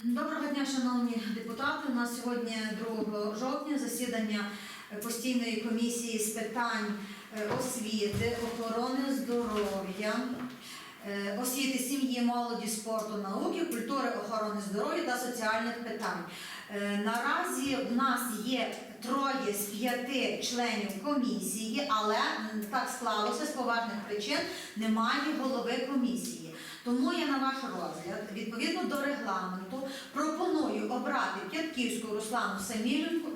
Доброго дня, шановні депутати. У нас сьогодні 2 жовтня засідання постійної комісії з питань е, освіти, охорони здоров'я, е, освіти сім'ї, молоді, спорту, науки, культури, охорони здоров'я та соціальних питань. Е, Наразі в нас є троє з п'яти членів комісії, але так склалося з поважних причин немає голови комісії. Тому я на ваш розгляд, відповідно до регламенту, пропоную обрати П'ятківську Руслану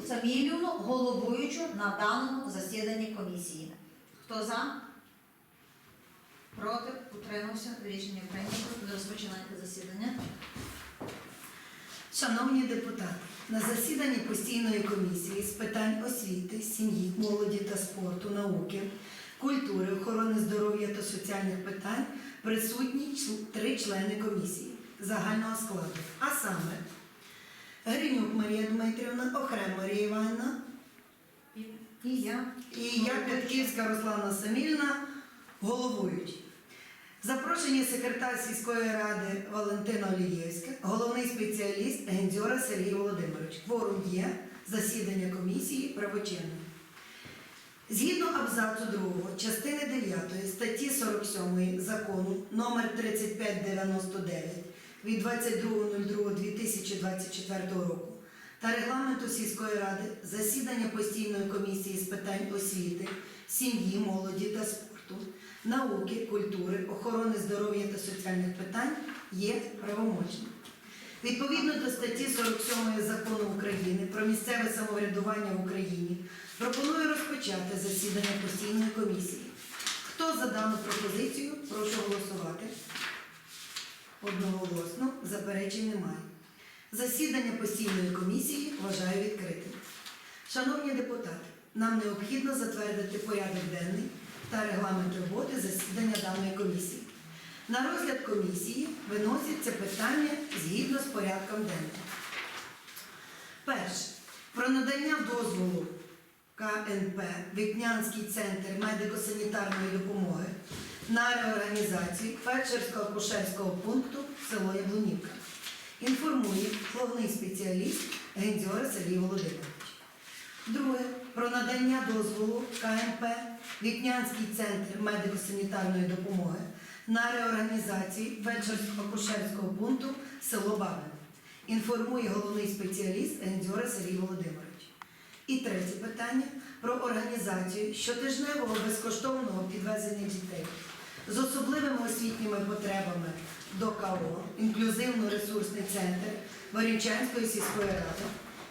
Самілівну, головуючу на даному засіданні комісії. Хто за? Проти? Утримався? Рішення прийнято. Розпочинайте засідання. Шановні депутати, на засіданні постійної комісії з питань освіти, сім'ї, молоді та спорту, науки, культури, охорони здоров'я та соціальних питань присутні три члени комісії загального складу. А саме Гринюк Марія Дмитрівна, Охрем Марія Іванівна І, я. і я Петківська Руслана Самільна головують. Запрошені секретар сільської ради Валентина Олієвська, головний спеціаліст Гендзьора Сергій Володимирович. Кворум є, засідання комісії правочинне. Згідно абзацу 2 частини 9 статті 47 закону номер 3599 від 22.02.2024 року та регламенту сільської ради засідання постійної комісії з питань освіти, сім'ї, молоді та спорту, науки, культури, охорони здоров'я та соціальних питань є правомочним. Відповідно до статті 47 закону України про місцеве самоврядування в Україні пропоную розпочати засідання постійної комісії. Хто за дану пропозицію, прошу голосувати. Одноголосно, заперечень немає. Засідання постійної комісії вважаю відкритим. Шановні депутати, нам необхідно затвердити порядок денний та регламент роботи засідання даної комісії. На розгляд комісії виносяться питання згідно з порядком денним. Перше. Про надання дозволу КНП Вікнянський центр медико-санітарної допомоги на реорганізацію фельдшерсько-акушерського пункту село Яблунівка. Інформує головний спеціаліст Гендзьора Сергій Володимирович. Друге. Про надання дозволу КНП Вікнянський центр медико-санітарної допомоги на реорганізацію фельдшерсько-акушерського пункту село Бабин. Інформує головний спеціаліст Гендзьора Сергій Володимирович. І третє питання про організацію щотижневого безкоштовного підвезення дітей з особливими освітніми потребами до КО, інклюзивно-ресурсний центр Варінчанської сільської ради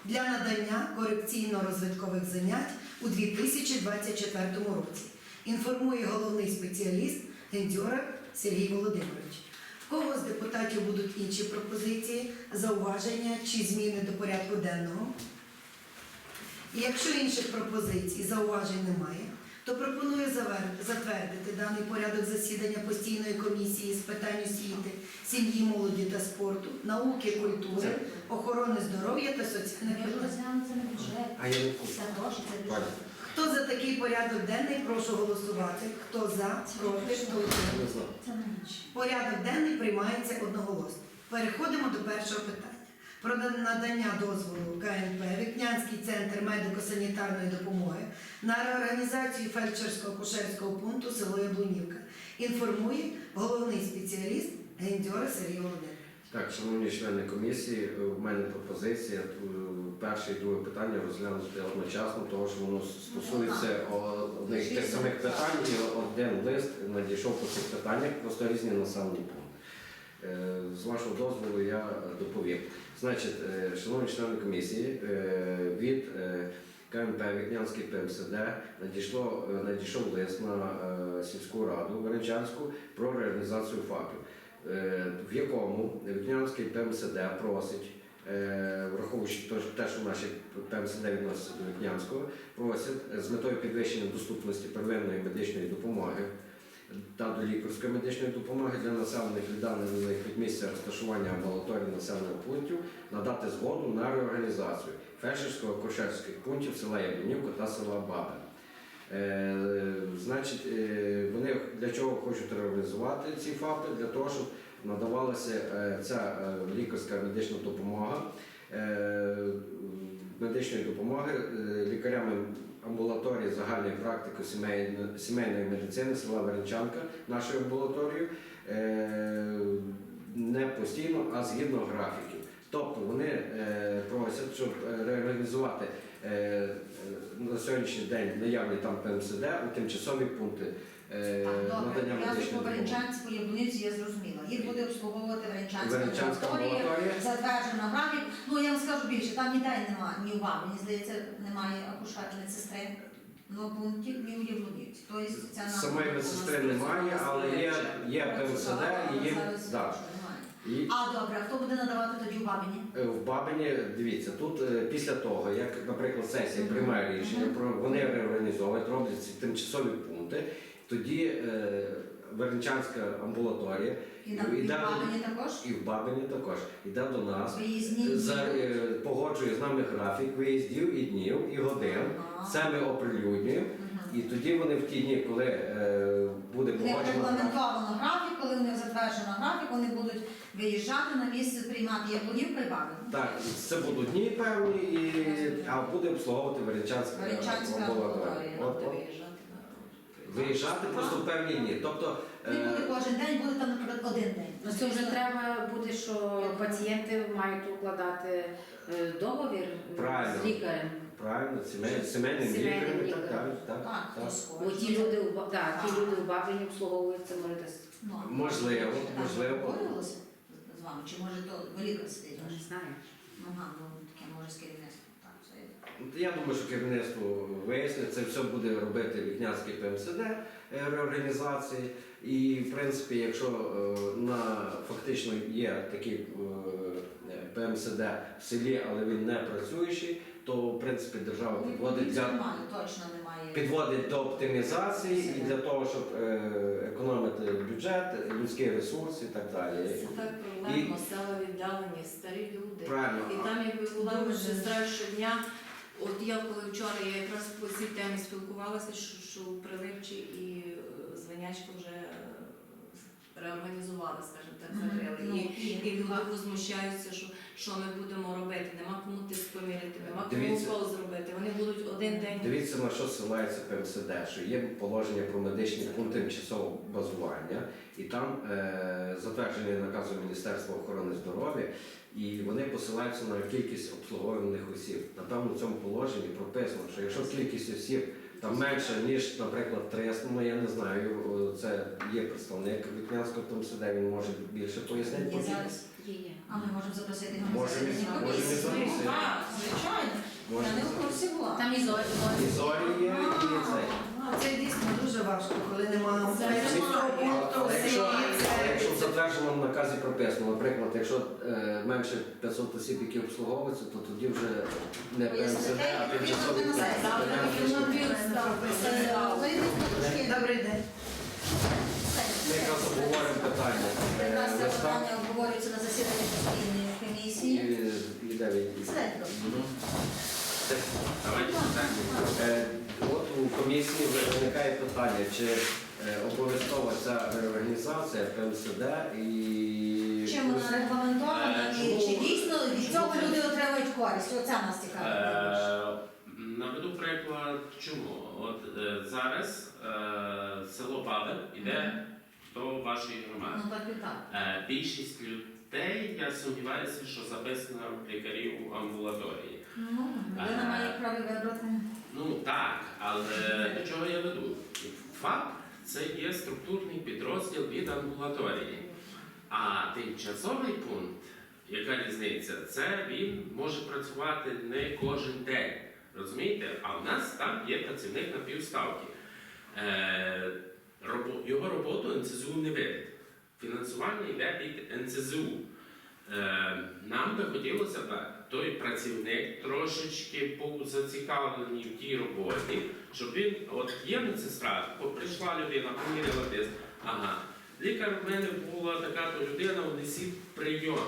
для надання корекційно-розвиткових занять у 2024 році. Інформує головний спеціаліст Гендзьора Сергій Володимирович. В кого з депутатів будуть інші пропозиції, зауваження чи зміни до порядку денного? І якщо інших пропозицій, зауважень немає, то пропоную затвердити даний порядок засідання постійної комісії з питань освіти, сім'ї, молоді та спорту, науки, культури, охорони здоров'я та соціальних питань. розглянемо це на бюджет. А я не куплю. Це гроші, це бюджет. Валя, Хто за такий порядок денний, прошу голосувати. Хто за, проти, хто утримався? Це на ніч. Порядок денний приймається одноголосно. Переходимо до першого питання. Про надання дозволу КНП Вікнянський центр медико-санітарної допомоги на реорганізацію фельдшерсько-акушерського пункту село Яблунівка. Інформує головний спеціаліст Гендзьора Сергій Володимирович. Так, шановні члени комісії, е, в мене пропозиція е, перше і друге питання розглянути одночасно, тому що воно стосується одних тих самих питань, і один лист надійшов по цих питаннях, просто різні населені пункти. Е, З вашого дозволу я доповім. Значить, е, шановні члени комісії, е, від е, КМП Вікнянський ПМСД надійшло, надійшов лист на сільську раду Веренчанську про реалізацію ФАПів. В якому Вікнянський ПМСД просить, враховуючи те, що наші ПМСД відносяться до Вікнянського, просять з метою підвищення доступності первинної медичної допомоги та до лікарської медичної допомоги для населених віддалених від місця розташування амбулаторії населених пунктів надати згоду на реорганізацію фельдшерсько-акушерських пунктів села Яблунівка та села Бабин. Е, значить, е, вони для чого хочуть реалізувати ці ФАПи? Для того, щоб надавалася е, ця е, лікарська медична допомога е, медичної допомоги е, лікарями амбулаторії загальної практики сімейної, сімейної медицини села Веренчанка, нашою амбулаторією, е, не постійно, а згідно графіків. Тобто вони е, просять, щоб е, реорганізувати е, на сьогоднішній день наявні там ПМСД у тимчасові пункти Так, добре, надання я медичної по допомоги. Веренчанську яблуниці я зрозуміла. Їх буде обслуговувати Веренчанська Веренчанська амбулаторія. амбулаторія. Затверджено графік. Ну я вам скажу більше, там ніде немає ні у бабі, мені здається, немає акушерної сестри. Ну, пунктів ні у Яблунівці. Тобто ця нам- Самої медсестри немає, але є, є ПМСД і є. Зараз Да. немає. І А добре, а хто буде надавати тоді у бабині? е, в Бабині, дивіться, тут е, після того, як, наприклад, сесія приймає рішення, про вони реорганізовують, роблять ці тимчасові пункти, тоді е, Верничанська амбулаторія І на І і в бабині також? і в Бабині також йде до нас. Виїзні За, е, погоджує з нами графік виїздів і днів, і годин. Ага. Це ми оприлюднюємо. Мгм. І тоді вони в ті дні, коли е, буде Не погоджено. регламентовано графік, коли у них затверджено графік, вони будуть виїжджати на місце приймати яблунів при бабині. Так, це будуть дні певні, і, а буде обслуговувати Веренчанська Веренчанська амбулаторія. От, от. Виїжджати просто в певні дні. Тобто, Не буде е, кожен день, буде там, наприклад, один день. Ну це вже треба буде, що пацієнти мають укладати е, договір Правильно. з лікарем. правильно, сімей, сімейним Сімейним лікарем і так лікарем. далі. Так, Так, так. ті люди, у Ба- да, ті люди в Бабині обслуговуються, можете с- Ну, Можливо, так, можливо. обговорювалося з вами, чи може то ви лікар сидить? я не знаю. Ага, ну таке може з керівництвом. Є. Я думаю, що керівництво вияснить, це все буде робити Вікнянський ПМСД е, реорганізації. І в принципі, якщо е, на фактично є такий е, ПМСД в селі, але він не працюючий, то в принципі держава підводить для Немає, точно немає. підводить до оптимізації і для того, щоб економити бюджет, людський ресурс і так далі. Це так проблемно, села віддалені, старі люди. Правильно. І там якби була медсестра щодня. От я коли вчора я якраз по цій темі спілкувалася, що, що в Приливчі і е, Звенячко вже е, реорганізували, скажімо так, закрили. Ну, І, і- люди возмущаються, що, що ми будемо робити, нема кому тиск поміряти, нема кому Дивіться. укол зробити. Вони будуть один день. Дивіться на що ссилається ПМСД, що є положення про медичний пункт тимчасового базування, і там е, затверджений наказом Міністерства охорони здоров'я, і вони посилаються на кількість обслуговуваних осіб. Напевно, в цьому положенні прописано, що якщо кількість осіб там менше, ніж, наприклад, 300, ну я не знаю, це є представник Вікнянського ПМСД, він може більше пояснити. Є зараз. Є, є. А ми можемо запросити його на Можемо, засідання можемо комісії. запросити. Так, звичайно. Можемо Я не в курсі була. Там і Зоя. І зорі є, і цей. Ну, Це дійсно дуже важко, коли немає пункту Але якщо, якщо в затвердженому наказі прописано, наприклад, якщо е, менше 500 осіб, які обслуговуються, то тоді вже не ПМСД, а Е, Вийдуть трошки. Добрий день. Ми якраз обговорюємо питання е, Якраз це питання обговорюється на засіданні постійної комісії. і де він? Средко. Мгм. Це- Е, От у комісії виникає питання, чи е, обов'язкова ця реорганізація ПМСД і Чим вона регламентована і чи дійсно від цього люди отримують користь? Оце нас цікавить. Е, Наведу приклад чому. От е, зараз е, село Бабин іде до вашої громади. Ну так і так. Е, більшість людей, я сумніваюся, що записано лікарів у амбулаторії. Ну, людина Е. має право вибрати. Ну так, але до чого я веду? ФАП це є структурний підрозділ від амбулаторії. А тимчасовий пункт, яка різниця, це він може працювати не кожен день. Розумієте? А в нас там є працівник на півставки. Е, його роботу НЦЗУ не видить. Фінансування йде від НЦЗУ. Е, нам би хотілося б той працівник трошечки був зацікавлений в тій роботі, щоб він, от є медсестра, прийшла людина, поміряла тиск, ага, лікар в мене була така то людина, внесіть прийом.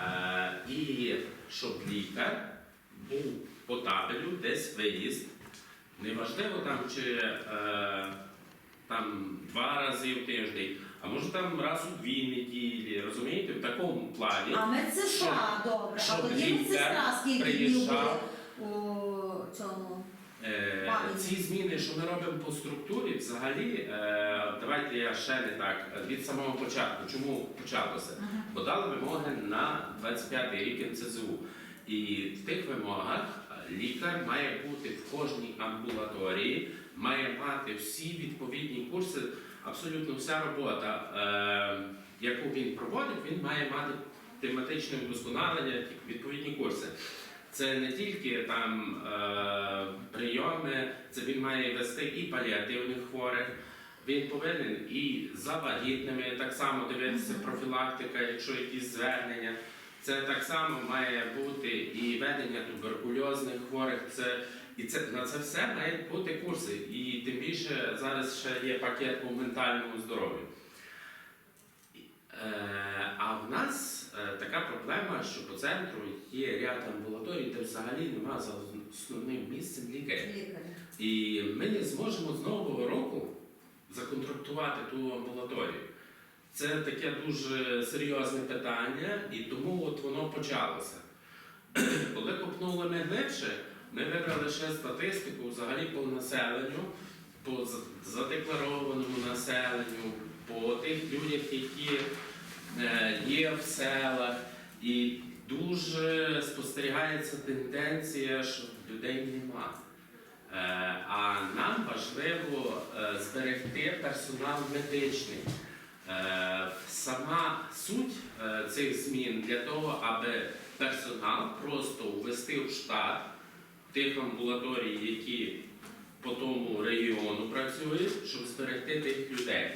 Е, і щоб лікар був по табелю, десь виїзд. Неважливо там, чи е, там два рази в тиждень, а може там раз у дві неділі, розумієте, в такому плані. А медсестра, добре. А щоб тоді медсестра скільки днів буде приїжджав. у цьому? Е, Пам'ять. ці зміни, що ми робимо по структурі, взагалі, е, давайте я ще не так е, від самого початку. Чому почалося? Бо дали вимоги на 25-й рік НЦЗУ. І в тих вимогах лікар має бути в кожній амбулаторії, має мати всі відповідні курси, абсолютно вся робота, е, яку він проводить, він має мати тематичне вдосконалення, відповідні курси. Це не тільки там е, прийоми, це він має вести і паліативних хворих. Він повинен і за вагітними так само дивитися профілактика, якщо якісь звернення. Це так само має бути і ведення туберкульозних хворих. Це і це на це все мають бути курси. І тим більше зараз ще є пакет по ментальному здоров'ю. Е, А в нас е, така проблема, що по центру є ряд амбулаторій, де взагалі нема за основним місцем лікаря. Лікаря. І ми не зможемо з нового року законтрактувати ту амбулаторію. Це таке дуже серйозне питання, і тому от воно почалося. Коли копнули ми глибше, ми вибрали ще статистику взагалі по населенню, по задекларованому населенню, по тих людях, які е, є в селах, і дуже спостерігається тенденція, що людей нема. Е, А нам важливо е, зберегти персонал медичний. Сама суть цих змін для того, аби персонал просто ввести в штат тих амбулаторій, які по тому регіону працюють, щоб зберегти тих людей.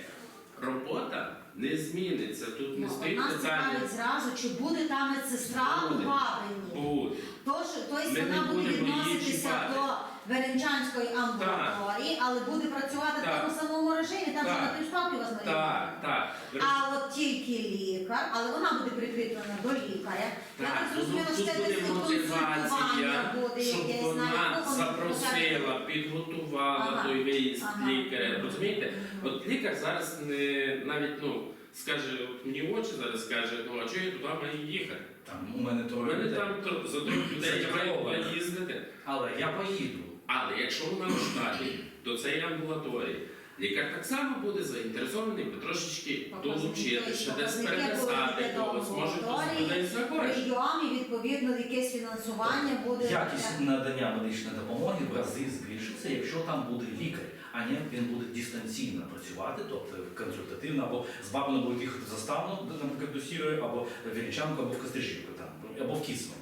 Робота не зміниться. Тут не Ну, стоїть Нас питання. зразу, чи буде там медсестра у Буде. Бабині. Буде. Тож, тобто Ми вона буде будемо її відноситися чіпати. до Веренчанської амбулаторії, але буде працювати в тому самому режимі, там же на півставки вас. Так, так. А от тільки лікар, але вона буде прикріплена до лікаря. Я Так, так ну, зрозуміла, що це буде десь консультування буде якесь вона запросила, підготувала Ага. той виїзд Ага. лікаря. Розумієте? От лікар зараз не навіть ну скаже, от мені очі зараз скаже, ну а чого я туди маю їхати? Там у мене У мене людей. там за трьох людей я маю їздити. Але я поїду. Але якщо вона в штаті до цієї амбулаторії, лікар так само буде заінтересований би трошечки долучити, ще десь переписати когось, може хтось буде захоче. Прийом і відповідно якесь фінансування буде. Якість надання медичної допомоги в рази збільшиться, якщо там буде лікар, а не він буде дистанційно працювати, тобто консультативно, або з бабою буде їхати в заставну, наприклад, до Сірої, або в або в Кострижівку, там, або в Кіцман,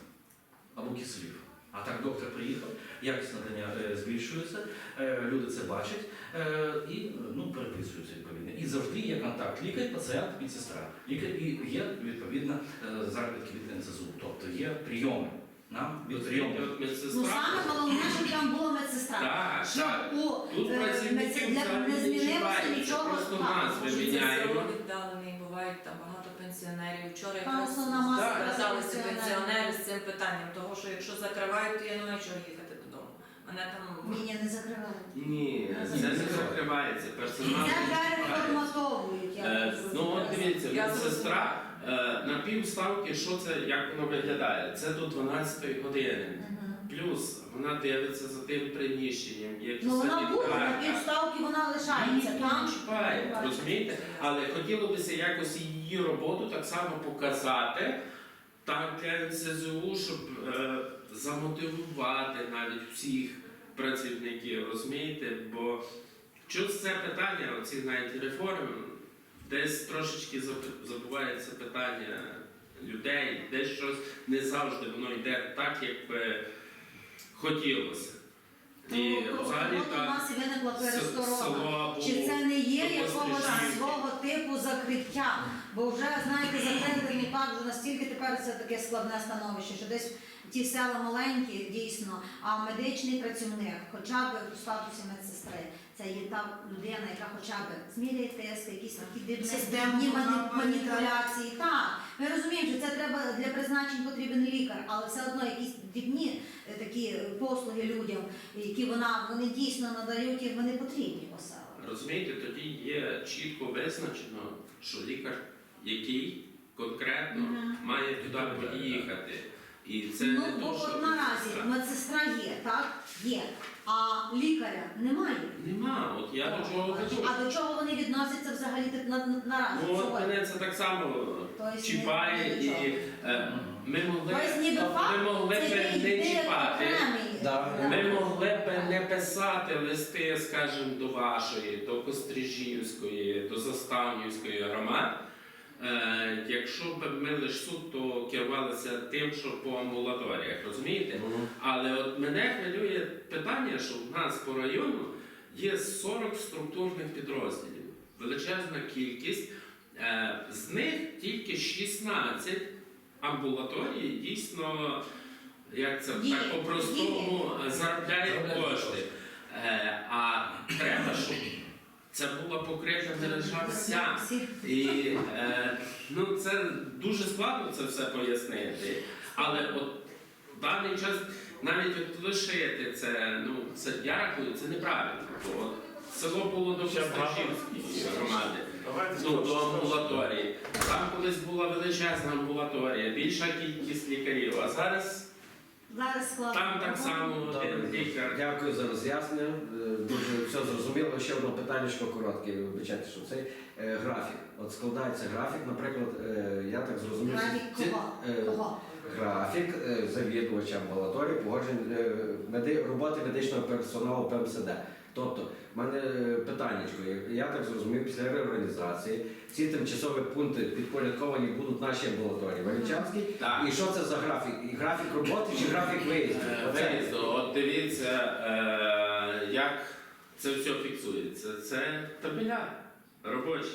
або в Киселів. А так доктор приїхав, якість надання е, збільшується, е, люди це бачать е, і ну, переписуються відповідно. І завжди є контакт лікар, пацієнт, медсестра. Лікар і є відповідно заробітки від НСЗУ, тобто є прийоми. Нам від прийому. Ну саме головне, щоб там була медсестра. Так, Щоб так. у Тут працівників не змінилося нічого. просто Так. назви міняємо. віддалений, бувають там багато пенсіонерів. Вчора Там якраз цим питанням, того що якщо закривають, то я не маю чого їхати додому. Мене там ні, не закривають. Ні, це не закривається. Персонал. Це переформатовують. я Е, так Ну от дивіться, Я медсестра е, на півставки, що це, як воно виглядає? Це до 12 години. Мгм. Плюс вона дивиться за тим приміщенням, є Ну вона буде, на санітарка. півставки вона лишається Ніхто там. чіпає, розумієте? Але хотілося якось її роботу так само показати, так для НСЗУ, щоб е, замотивувати навіть всіх працівників, розумієте? Бо щось це питання, оці навіть реформ, десь трошечки забувається питання людей, десь щось не завжди воно йде так, як би хотілося. І Ну, взагалі от у нас виникла пересторога. Чи це не є якогось свого типу закриття? Бо вже, знаєте, закрити не так, вже настільки тепер це таке складне становище, що десь ті села маленькі, дійсно, а медичний працівник, хоча б у статусі медсестри, це є та людина, яка хоча б зміряє тести, якісь такі дрібні маніпуляції. Так, ми розуміємо, що це треба для призначень потрібен лікар, але все одно якісь дрібні е, такі е, послуги людям, які вона вони дійсно надають, і вони потрібні по селах. Розумієте, тоді є чітко визначено, що лікар, який конкретно Мгм. має туди поїхати. І це Ну, не бо то, що наразі медсестра є, так? Є. А лікаря немає. Нема, от я до чого веду. А до чого вони відносяться взагалі так на, на- наразі? Ну, от сьогодні? мене це так само Тобто чіпає, не- не до чого. і е, ми могли, ніби факт, ми могли це б не ідея чіпати. окремий. Да. Ми могли б не писати листи, скажімо, до вашої, до Кострижівської, до Заставнівської громад. Е, якщо б ми лише суто керувалися тим, що по амбулаторіях, розумієте? Мгм. Але от мене хвилює питання, що в нас по району є 40 структурних підрозділів, величезна кількість. Е, З них тільки 16 амбулаторій дійсно, як це Діє, так по-простому Заробляє кошти. Е, А треба, щоб це була покрита мережа вся. І е, ну, це дуже складно це все пояснити. Але от в даний час навіть от лишити це, ну це я рахую, це неправильно. Бо от село було до Косташівської громади, ну до амбулаторії. Там колись була величезна амбулаторія, більша кількість лікарів, а зараз Зараз складно. там так само один лікар. Дякую за роз'яснення. Е, Дуже все зрозуміло. Ще одне питання коротке. Вибачайте, що цей е, графік. От складається графік, наприклад, е, я так зрозумів. Графік ці- кого? е, Кого? Графік е, завідувача амбулаторії погоджень е, меди- роботи медичного персоналу ПМСД. Тобто, в мене е, питаннячко, я- я так зрозумів, після реорганізації ці тимчасові пункти підпорядковані будуть наші амбулаторії. Валічанській. Так. І що це за графік? І графік роботи чи графік виїзду? Е, Оце. Виїзду, от дивіться, е, як це все фіксується. Це табеля робочі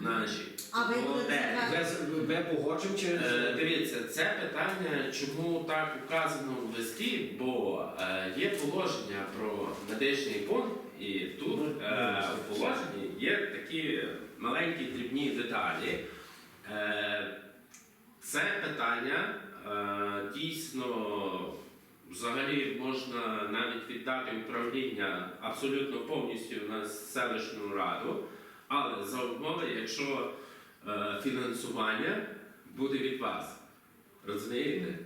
наші. А ви? Без, ми погоджуємо чи Е, Дивіться, це питання, чому так указано в листі, бо е, є положення про медичний пункт, і тут е, в положенні є такі маленькі дрібні деталі. Е, це питання е, дійсно взагалі можна навіть віддати управління абсолютно повністю на селищну раду, але за умови, якщо е, фінансування буде від вас. Розумієте?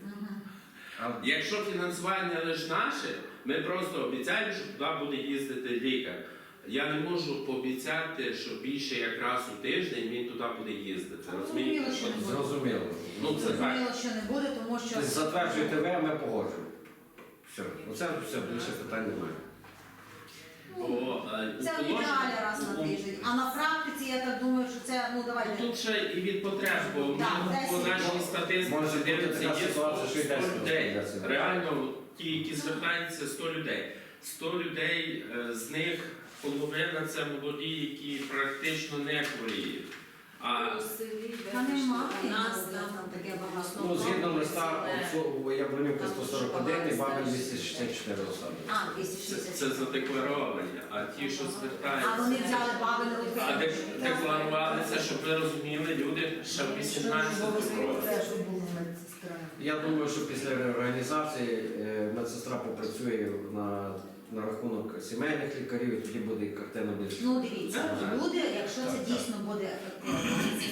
Якщо фінансування лише наше, ми просто обіцяємо, що туди буде їздити лікар. Я не можу пообіцяти, що більше як раз у тиждень він туди буде їздити. Розумієте? Зрозуміло, що не буде. Зрозуміло. Ну, це так. Зрозуміло, що не буде, тому що Тобто Затверджуєте ви, а ми погоджуємо. Все. Оце все, більше питань немає. Бо, е, у це в положенні- ідеалі раз на у- тиждень. А на практиці я так думаю, що це ну давайте. Тут ще і від потреб, бо ми Так, по десять. нашій статистиці Може бути дивимося, така є 100, ситуація, що й 100 десять людей. Реально, ті, які звертаються, 100 людей. 100 людей, е, з них половина це молоді, які практично не хворіють. А У селі Та немає у нас там таке багато. Ну, згідно листа, оцю- я броню по 141 і бабель 264 особи. А, це, 260. це задекларовані, а ті, що А звертаються. вони взяли бабину. А де декларувалися, щоб ви розуміли, люди ще в 18 році. Щоб була медсестра. Я думаю, що після реорганізації е, медсестра попрацює на, на рахунок сімейних лікарів, і тоді буде і картина більш. Ну дивіться, Так. буде, якщо це Так, дійсно буде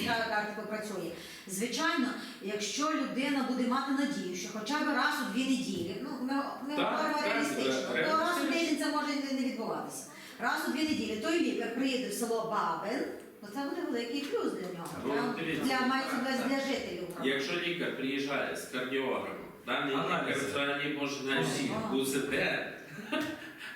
ця карта попрацює. Звичайно, якщо людина буде мати надію, що хоча б раз у дві неділі, ну ми, ми Так, говоримо так, реалістично, ре- то раз у реалістично. тиждень це може не, не відбуватися. Раз у дві неділі той лікар приїде в село Бабин, то це буде великий плюс для нього. Ну, Для, дивіться. для, мається на увазі для жителів. Якщо лікар приїжджає з кардіограмом, даний лікар Аналізи. взагалі може навіть Усі. УЗД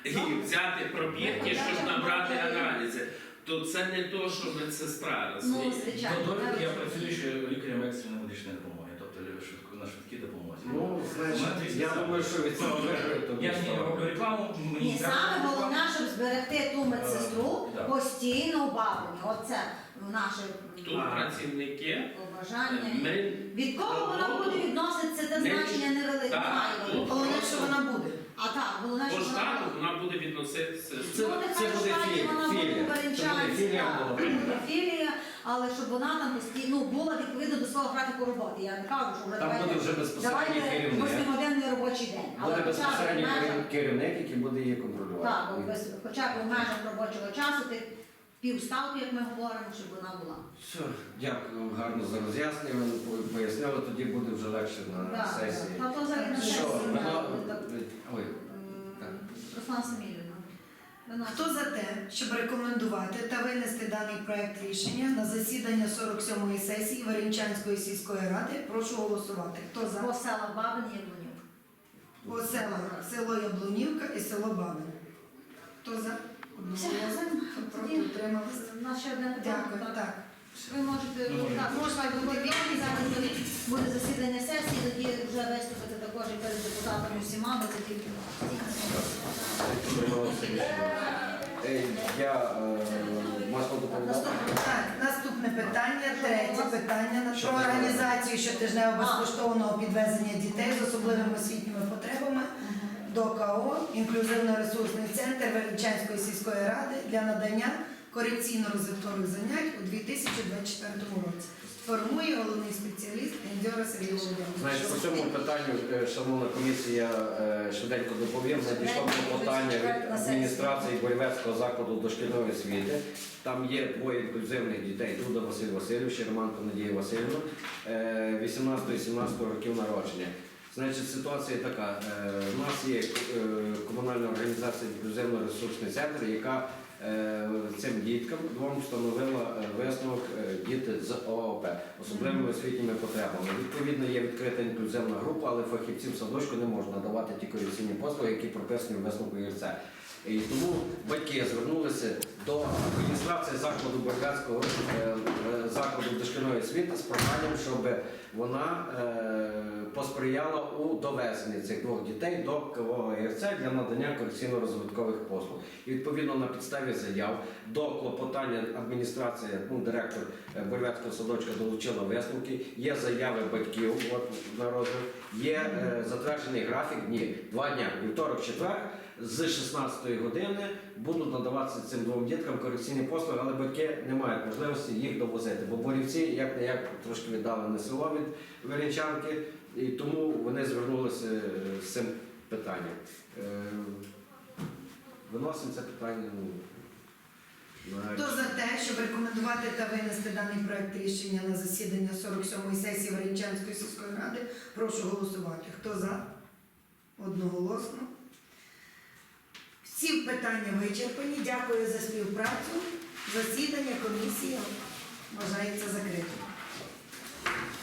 і взяти пробірки, щоб набрати аналізи, то це не то, що медсестра, Ну, звичайно. До довідки я працюю ще лікарем екстреної медичної допомоги, тобто швидко на швидкій допомозі. Ну, значить, я думаю, що від цього виграють. Я ж не роблю рекламу, мені Ні, треба саме головне, щоб зберегти ту медсестру Да. постійно у бабині. Оце наше Тут працівники побажання. ми Від кого вона буде відноситися, Не- значення невелике. Так, тут Головне, що вона буде. А так, головне, що вона штату вона буде відноситися. Це, Ну, нехай це буде штаті філія. вона буде філія. Це буде філія але щоб вона там постійно ну, була відповідно до свого графіку роботи. Я не кажу, що вже Там буде вже безпосередній давайте керівник. восьмигодинний робочий день. Але Буде хоча б в безпосередньо межах, керівник, який буде її контролювати. так, бо без- хоча б у межах робочого часу ти півставки, як ми говоримо, щоб вона була. Все, дякую гарно за роз'яснення. Ви пояснили, тоді буде вже легше на Так, сесії. Та то взагалі на Що, сесії. воно... так, Ой, Так. Руслан виносимо. Хто за те, щоб рекомендувати та винести даний проект рішення на засідання 47-ї сесії Варінчанської сільської ради, прошу голосувати. Хто за? По селах Бабин і Яблунів. По селах село Яблунівка і село Бабин. Хто за? Одноголосно. Проти утрималися. У нас ще одне питання. Дякую. так? Так. Ви можете Ну, можна. так, можете бути вільні, зараз тоді буде засідання сесії, тоді вже виступити також і перед депутатами всіма, бо це тільки Е, Я е, масло доповідав. Наступне. Так, наступне питання, третє питання на про організацію щотижневого безкоштовного підвезення дітей з особливими освітніми потребами до КО інклюзивно-ресурсний центр Величанської сільської ради для надання корекційно-розвиткових занять у 2024 році. Формує головний спеціаліст Ендьора Сергій. Знаєте, по цьому питанню, е, шановна комісія, е, швиденько доповім. Надійшло клопотання від адміністрації Боєвецького закладу дошкільної освіти. Там є двоє інклюзивних дітей, Дуда Василь Васильович, Романко Надія Васильівна, 18-17 років народження. Значить, ситуація така. Е, У нас є е, комунальна організація інклюзивно-ресурсний центр, яка е, цим діткам двом встановила е, висновок е, діти з ООП, особливими освітніми потребами. Відповідно, є відкрита інклюзивна група, але фахівців садочку не можна надавати ті корекційні послуги, які прописані в висновку ЄРЦ. І тому батьки звернулися до адміністрації закладу Болградського е, е, закладу дошкільної освіти з проханням, щоб вона е, посприяла у довезенні цих двох дітей до КВО ЄРЦ для надання корекційно-розвиткових послуг. І відповідно на підставі заяв до клопотання адміністрації, ну, директор е, садочка долучила висновки, є заяви батьків от, на розгляд, є е, затверджений графік дні. Два дня, вівторок, четвер, з 16 години будуть надаватися цим двом діткам корекційні послуги, але батьки не мають можливості їх довозити. Бо борівці як не як трошки віддалене село від Веренчанки, і тому вони звернулися з цим питанням. Е, Виносимо це питання. ну, на- Хто за те, щоб рекомендувати та винести даний проект рішення на засідання 47-ї сесії Варінчанської сільської ради, прошу голосувати. Хто за? Одноголосно. Всі питання вичерпані. Дякую за співпрацю. Засідання комісії вважається закритим.